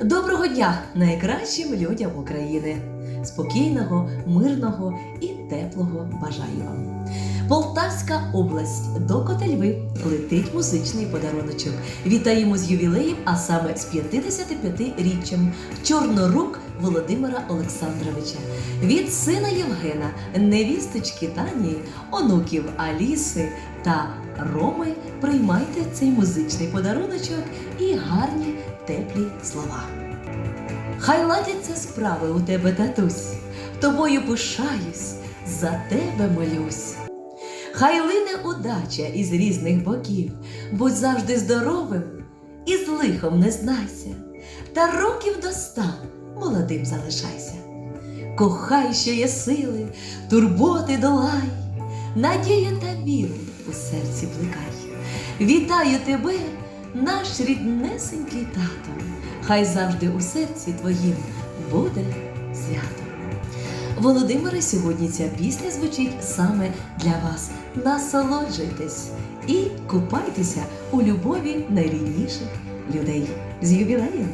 Доброго дня найкращим людям України! Спокійного, мирного і теплого бажаю вам. Полтавська область до Котельви летить музичний подаруночок. Вітаємо з ювілеєм, а саме з 55-річчям Чорнорук Володимира Олександровича. Від сина Євгена, невісточки Тані, онуків Аліси та Роми приймайте цей музичний подаруночок і гарні теплі слова. Хай ладяться справи у тебе, татусь, тобою пишаюсь, за тебе молюсь. Хай лине удача із різних боків, будь завжди здоровим і з лихом не знайся, та років до ста молодим залишайся. Кохай, що є сили, турботи долай, надію та віру у серці плекай. Вітаю тебе, наш ріднесенький тато, хай завжди у серці твоїм буде свято. Володимире, сьогодні ця пісня звучить саме для вас. Насолоджуйтесь і купайтеся у любові найрідніших людей з ювілеєм.